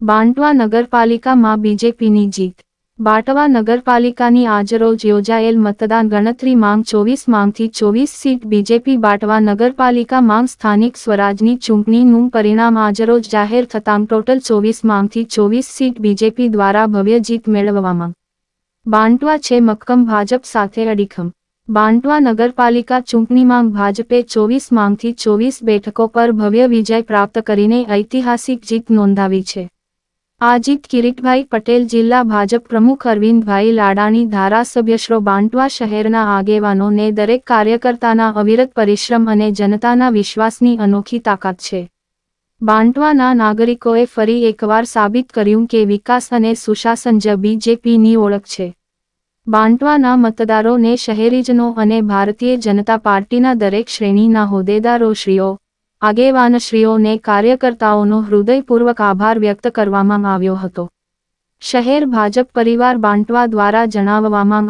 બાંટવા નગરપાલિકામાં બીજેપીની જીત. બાટવા નગરપાલિકાની આજરોજ યોજાયેલ મતદાન ગણતરી માંગ ચોવીસ માંગથી ચોવીસ સીટ બીજેપી બાટવા નગરપાલિકા માંગ સ્થાનિક સ્વરાજની ચૂંટણીનું પરિણામ આજરોજ જાહેર થતાં ટોટલ ચોવીસ માંગથી ચોવીસ સીટ બીજેપી દ્વારા ભવ્ય જીત મેળવવામાં. બાંટવા છે મક્કમ ભાજપ સાથે અડીખમ. બાંટવા નગરપાલિકા ચૂંટણીમાં ભાજપે ચોવીસ માંગથી ચોવીસ બેઠકો પર ભવ્ય વિજય પ્રાપ્ત કરીને ઐતિહાસિક જીત નોંધાવી છે. આ જીત કિરીટભાઈ પટેલ જિલ્લા ભાજપ પ્રમુખ અરવિંદભાઈ લાડાણી ધારાસભ્યશ્રો બાંટવા શહેરના આગેવાનોને દરેક કાર્યકર્તાના અવિરત પરિશ્રમ અને જનતાના વિશ્વાસની અનોખી તાકાત છે. બાંટવાના નાગરિકોએ ફરી એકવાર સાબિત કર્યું કે વિકાસ અને સુશાસન જ બીજેપીની ઓળખ છે. બાંટવાના મતદારોને શહેરીજનો અને ભારતીય જનતા પાર્ટીના દરેક શ્રેણીના હોદ્દેદારોશ્રીઓ આગેવાનશ્રીઓને કાર્યકર્તાઓનો હૃદયપૂર્વક આભાર વ્યક્ત કરવામાં આવ્યો હતો. શહેર ભાજપ પરિવાર બાંટવા દ્વારા જણાવવામાં